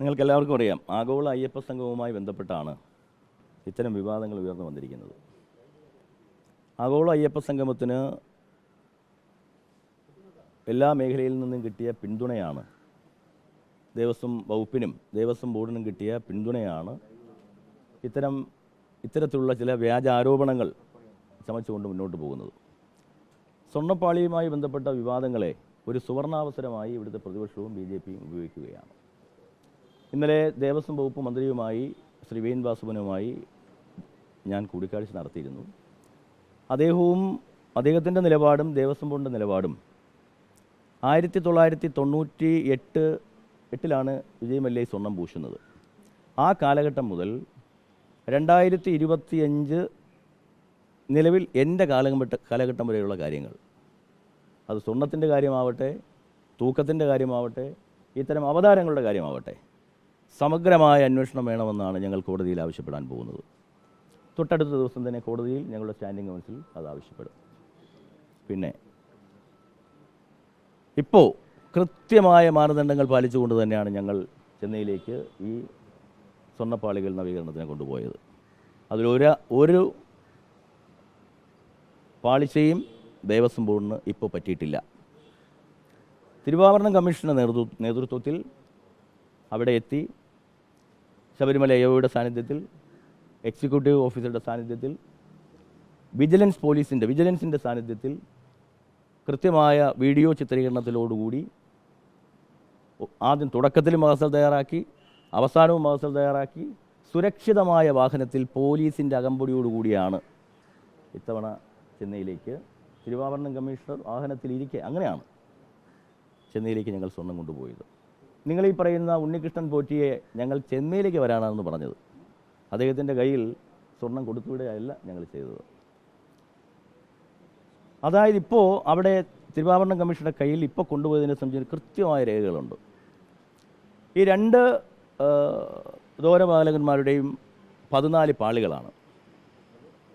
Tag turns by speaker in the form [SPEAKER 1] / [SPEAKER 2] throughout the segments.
[SPEAKER 1] നിങ്ങൾക്ക് എല്ലാവർക്കും അറിയാം ആഗോള അയ്യപ്പ സംഘവുമായി ബന്ധപ്പെട്ടാണ് ഇത്തരം വിവാദങ്ങൾ ഉയർന്നു വന്നിരിക്കുന്നത്. ആഗോള അയ്യപ്പ സംഗമത്തിന് എല്ലാ മേഖലയിൽ നിന്നും കിട്ടിയ പിന്തുണയാണ് ദേവസ്വം വകുപ്പിനും ദേവസ്വം ബോർഡിനും കിട്ടിയ പിന്തുണയാണ് ഇത്തരം ഇത്തരത്തിലുള്ള ചില വ്യാജ ആരോപണങ്ങൾ ചമച്ചുകൊണ്ട് മുന്നോട്ട് പോകുന്നത്. സ്വർണപ്പാളിയുമായി ബന്ധപ്പെട്ട വിവാദങ്ങളെ ഒരു സുവർണാവസരമായി ഇവിടുത്തെ പ്രതിപക്ഷവും ബി ജെ പിയും ഉപയോഗിക്കുകയാണ്. ഇന്നലെ ദേവസ്വം വകുപ്പ് മന്ത്രിയുമായി ശ്രീ വാസുവനുമായി ഞാൻ കൂടിക്കാഴ്ച നടത്തിയിരുന്നു. അദ്ദേഹവും അദ്ദേഹത്തിന്റെ നിലപാടും ദേവസ്വം ബോർഡിന്റെ നിലപാടും ആയിരത്തി തൊള്ളായിരത്തി തൊണ്ണൂറ്റി എട്ട് എട്ടിലാണ് വിജയ് സ്വർണം പൂശുന്നത്. ആ കാലഘട്ടം മുതൽ രണ്ടായിരത്തി ഇരുപത്തിയഞ്ച് നിലവിൽ എന്റെ കാലഘട്ട കാലഘട്ടം വരെയുള്ള കാര്യങ്ങൾ. അത് സ്വർണത്തിന്റെ കാര്യമാവട്ടെ തൂക്കത്തിന്റെ കാര്യമാവട്ടെ ഇത്തരം അവതാരങ്ങളുടെ കാര്യമാവട്ടെ സമഗ്രമായ അന്വേഷണം വേണമെന്നാണ് ഞങ്ങൾ കോടതിയിൽ ആവശ്യപ്പെടാൻ പോകുന്നത്. തൊട്ടടുത്ത ദിവസം തന്നെ കോടതിയിൽ ഞങ്ങളുടെ സ്റ്റാൻഡിംഗ് കൗൺസിൽ അത് ആവശ്യപ്പെടും. പിന്നെ ഇപ്പോൾ കൃത്യമായ മാനദണ്ഡങ്ങൾ പാലിച്ചുകൊണ്ട് തന്നെയാണ് ഞങ്ങൾ ചെന്നൈയിലേക്ക് ഈ സ്വർണപ്പാളികൾ നവീകരണത്തിന് കൊണ്ടുപോയത്. അതിലൊരു ഒരു പാളിച്ചയും ദേവസ്വം ബോർഡിന് ഇപ്പോൾ പറ്റിയിട്ടില്ല. തിരുവാഭരണം കമ്മീഷന്റെ നേതൃത്വ നേതൃത്വത്തിൽ അവിടെ എത്തി ശബരിമല എയോയുടെ സാന്നിധ്യത്തിൽ എക്സിക്യൂട്ടീവ് ഓഫീസറുടെ സാന്നിധ്യത്തിൽ വിജിലൻസ് പോലീസിന്റെ വിജിലൻസിന്റെ സാന്നിധ്യത്തിൽ കൃത്യമായ വീഡിയോ ചിത്രീകരണത്തിലോടുകൂടി ആദ്യം തുടക്കത്തിൽ മഹസൽ തയ്യാറാക്കി അവസാനവും മഹസൽ തയ്യാറാക്കി സുരക്ഷിതമായ വാഹനത്തിൽ പോലീസിന്റെ അകമ്പടിയോടുകൂടിയാണ് ഇത്തവണ ചെന്നൈയിലേക്ക് തിരുവാഭരണം കമ്മീഷണർ വാഹനത്തിൽ ഇരിക്കെ അങ്ങനെയാണ് ചെന്നൈയിലേക്ക് ഞങ്ങൾ സ്വർണം കൊണ്ടുപോയത്. നിങ്ങൾ ഈ പറയുന്ന ഉണ്ണികൃഷ്ണൻ പോറ്റിയെ ഞങ്ങൾ ചെന്നൈയിലേക്ക് വരാനാണെന്ന് പറഞ്ഞത്. അദ്ദേഹത്തിന്റെ കയ്യിൽ സ്വർണം കൊടുത്തുവിടുകയല്ല ഞങ്ങൾ ചെയ്തത്. അതായത് ഇപ്പോൾ അവിടെ തിരുവാഭരണം കമ്മീഷന്റെ കയ്യിൽ ഇപ്പോൾ കൊണ്ടുപോയതിനെ സംബന്ധിച്ച് കൃത്യമായ രേഖകളുണ്ട്. ഈ രണ്ട് ദോരപാലകന്മാരുടെയും പതിനാല് പാളികളാണ്.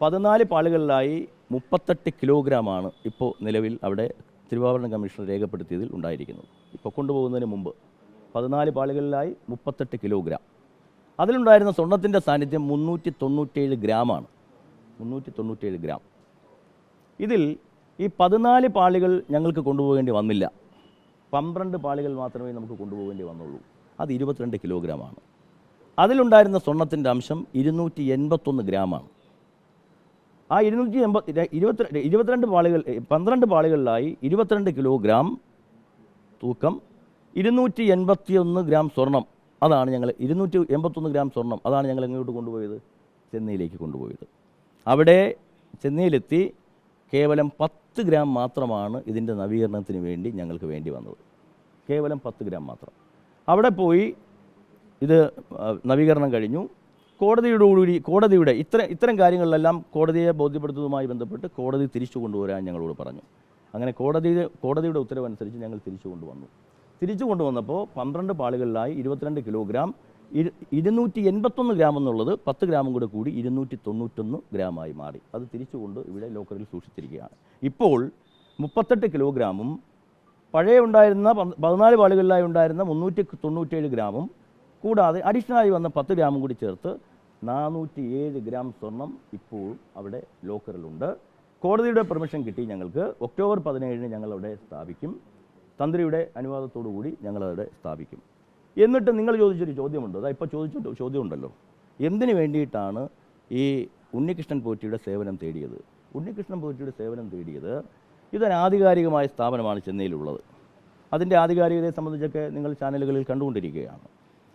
[SPEAKER 1] പതിനാല് പാളികളിലായി മുപ്പത്തെട്ട് കിലോഗ്രാമാണ് ഇപ്പോൾ നിലവിൽ അവിടെ തിരുവാഭരണം കമ്മീഷൻ രേഖപ്പെടുത്തിയതിൽ ഉണ്ടായിരിക്കുന്നത്. ഇപ്പോൾ കൊണ്ടുപോകുന്നതിന് മുമ്പ്. പതിനാല് പാളികളിലായി മുപ്പത്തെട്ട് കിലോഗ്രാം. അതിലുണ്ടായിരുന്ന സ്വർണത്തിന്റെ സാന്നിധ്യം മുന്നൂറ്റി തൊണ്ണൂറ്റേഴ് ഗ്രാമാണ്. മുന്നൂറ്റി തൊണ്ണൂറ്റേഴ് ഗ്രാം. ഇതിൽ ഈ പതിനാല് പാളികൾ ഞങ്ങൾക്ക് കൊണ്ടുപോകേണ്ടി വന്നില്ല. പന്ത്രണ്ട് പാളികൾ മാത്രമേ നമുക്ക് കൊണ്ടുപോകേണ്ടി വന്നുള്ളൂ. അത് ഇരുപത്തിരണ്ട് കിലോഗ്രാമാണ്. അതിലുണ്ടായിരുന്ന സ്വർണത്തിന്റെ അംശം ഇരുന്നൂറ്റി എൺപത്തൊന്ന് ഗ്രാമാണ്. ആ ഇരുന്നൂറ്റി എൺപത് ഇരുപത്തി ഇരുപത്തിരണ്ട് പാളികൾ പന്ത്രണ്ട് പാളികളിലായി ഇരുപത്തിരണ്ട് കിലോഗ്രാം തൂക്കം ഇരുന്നൂറ്റി എൺപത്തിയൊന്ന് ഗ്രാം സ്വർണം അതാണ് ഞങ്ങൾ ഇരുന്നൂറ്റി എൺപത്തൊന്ന് ഗ്രാം സ്വർണം അതാണ് ഞങ്ങൾ എങ്ങോട്ട് കൊണ്ടുപോയത്? ചെന്നൈയിലേക്ക് കൊണ്ടുപോയത്. അവിടെ ചെന്നൈയിലെത്തി കേവലം പത്ത് ഗ്രാം മാത്രമാണ് ഇതിന്റെ നവീകരണത്തിന് വേണ്ടി ഞങ്ങൾക്ക് വേണ്ടി വന്നത്. കേവലം പത്ത് ഗ്രാം മാത്രം. അവിടെ പോയി ഇത് നവീകരണം കഴിഞ്ഞു. കോടതിയുടെ കൂടി കോടതിയുടെ ഇത്ര ഇത്തരം കാര്യങ്ങളിലെല്ലാം കോടതിയെ ബോധ്യപ്പെടുത്തുന്നതുമായി ബന്ധപ്പെട്ട് കോടതി തിരിച്ചു കൊണ്ടുവരാൻ ഞങ്ങളോട് പറഞ്ഞു. അങ്ങനെ കോടതി കോടതിയുടെ ഉത്തരവനുസരിച്ച് ഞങ്ങൾ തിരിച്ചു കൊണ്ടുവന്നു. തിരിച്ചു കൊണ്ടുവന്നപ്പോൾ പന്ത്രണ്ട് പാളികളിലായി ഇരുപത്തിരണ്ട് കിലോഗ്രാം ഇരു ഇരുന്നൂറ്റി എൺപത്തൊന്ന് ഗ്രാം എന്നുള്ളത് പത്ത് ഗ്രാമും കൂടെ കൂടി ഇരുന്നൂറ്റി തൊണ്ണൂറ്റൊന്ന് ഗ്രാമായി മാറി. അത് തിരിച്ചുകൊണ്ട് ഇവിടെ ലോക്കറിൽ സൂക്ഷിച്ചിരിക്കുകയാണ്. ഇപ്പോൾ മുപ്പത്തെട്ട് കിലോഗ്രാമും പഴയ ഉണ്ടായിരുന്ന പതിനാല് പാളുകളിലായി ഉണ്ടായിരുന്ന മുന്നൂറ്റി തൊണ്ണൂറ്റേഴ് ഗ്രാമും കൂടാതെ അഡീഷണലായി വന്ന പത്ത് ഗ്രാമും കൂടി ചേർത്ത് നാനൂറ്റി ഏഴ് ഗ്രാം സ്വർണം ഇപ്പോൾ അവിടെ ലോക്കറിലുണ്ട്. കോടതിയുടെ പെർമിഷൻ കിട്ടി ഞങ്ങൾക്ക്. ഒക്ടോബർ പതിനേഴിന് ഞങ്ങൾ അവിടെ സ്ഥാപിക്കും. തന്ത്രിയുടെ അനുവാദത്തോടു കൂടി ഞങ്ങളവിടെ സ്ഥാപിക്കും. എന്നിട്ട് നിങ്ങൾ ചോദിച്ചൊരു ചോദ്യമുണ്ട്. അതാ ഇപ്പോൾ ചോദിച്ച ചോദ്യമുണ്ടല്ലോ. എന്തിനു വേണ്ടിയിട്ടാണ് ഈ ഉണ്ണികൃഷ്ണൻ പോറ്റിയുടെ സേവനം തേടിയത്? ഉണ്ണികൃഷ്ണൻ പോറ്റിയുടെ സേവനം തേടിയത് ഇതൊരു ആധികാരികമായ സ്ഥാപനമാണ് ചെന്നൈയിലുള്ളത്. അതിന്റെ ആധികാരികതയെ സംബന്ധിച്ചൊക്കെ നിങ്ങൾ ചാനലുകളിൽ കണ്ടുകൊണ്ടിരിക്കുകയാണ്.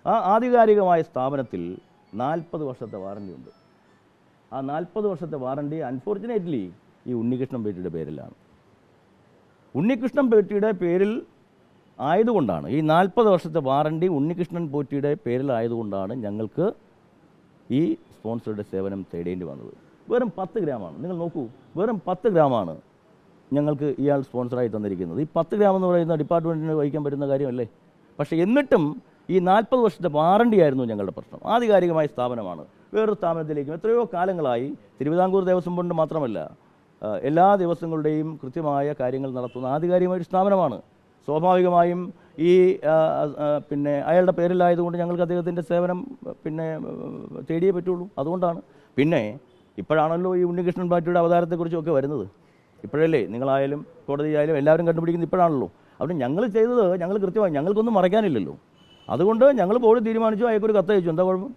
[SPEAKER 1] ആ ആധികാരികമായ സ്ഥാപനത്തിൽ നാൽപ്പത് വർഷത്തെ വാറണ്ടി ഉണ്ട്. ആ നാൽപ്പത് വർഷത്തെ വാറണ്ടി അൺഫോർച്ചുനേറ്റ്ലി ഈ ഉണ്ണികൃഷ്ണൻ പേറ്റിയുടെ പേരിലാണ്. ഉണ്ണികൃഷ്ണൻ പോറ്റിയുടെ പേരിൽ ആയതുകൊണ്ടാണ്. ഈ നാൽപ്പത് വർഷത്തെ വാറണ്ടി ഉണ്ണികൃഷ്ണൻ പോറ്റിയുടെ പേരിൽ ആയതുകൊണ്ടാണ് ഞങ്ങൾക്ക് ഈ സ്പോൺസറുടെ സേവനം തേടേണ്ടി വന്നത്. വെറും പത്ത് ഗ്രാമാണ്. നിങ്ങൾ നോക്കൂ വെറും പത്ത് ഗ്രാമാണ് ഞങ്ങൾക്ക് ഇയാൾ സ്പോൺസറായി തന്നിരിക്കുന്നത്. ഈ പത്ത് ഗ്രാം എന്ന് പറയുന്ന ഡിപ്പാർട്ട്മെന്റിന് വഹിക്കാൻ പറ്റുന്ന കാര്യമല്ലേ? പക്ഷേ എന്നിട്ടും ഈ നാൽപ്പത് വർഷത്തെ വാറണ്ടി ആയിരുന്നു ഞങ്ങളുടെ പ്രശ്നം. ആധികാരികമായ സ്ഥാപനമാണ്. വേറൊരു സ്ഥാപനത്തിലേക്കും എത്രയോ കാലങ്ങളായി തിരുവിതാംകൂർ ദേവസ്വം ബോർഡിന് മാത്രമല്ല എല്ലാ ദിവസങ്ങളുടെയും കൃത്യമായ കാര്യങ്ങൾ നടത്തുന്ന ആധികാരികമായ ഒരു സ്ഥാപനമാണ്. സ്വാഭാവികമായും ഈ പിന്നെ അയാളുടെ പേരിലായതുകൊണ്ട് ഞങ്ങൾക്ക് അദ്ദേഹത്തിന്റെ സേവനം പിന്നെ തേടിയേ പറ്റുള്ളൂ. അതുകൊണ്ടാണ്. പിന്നെ ഇപ്പോഴാണല്ലോ ഈ ഉണ്ണികൃഷ്ണൻ പാർട്ടിയുടെ അവതാരത്തെക്കുറിച്ചൊക്കെ വരുന്നത്. ഇപ്പോഴല്ലേ നിങ്ങളായാലും കോടതിയായാലും എല്ലാവരും കണ്ടുപിടിക്കുന്നത് ഇപ്പോഴാണല്ലോ. അതുകൊണ്ട് ഞങ്ങൾ ചെയ്തത് ഞങ്ങൾ കൃത്യമായി ഞങ്ങൾക്കൊന്നും മറയ്ക്കാനില്ലല്ലോ. അതുകൊണ്ട് ഞങ്ങൾ ബോർഡ് തീരുമാനിച്ചു അയാൾക്കൊരു കത്ത് അയച്ചു എന്താ കുഴപ്പം?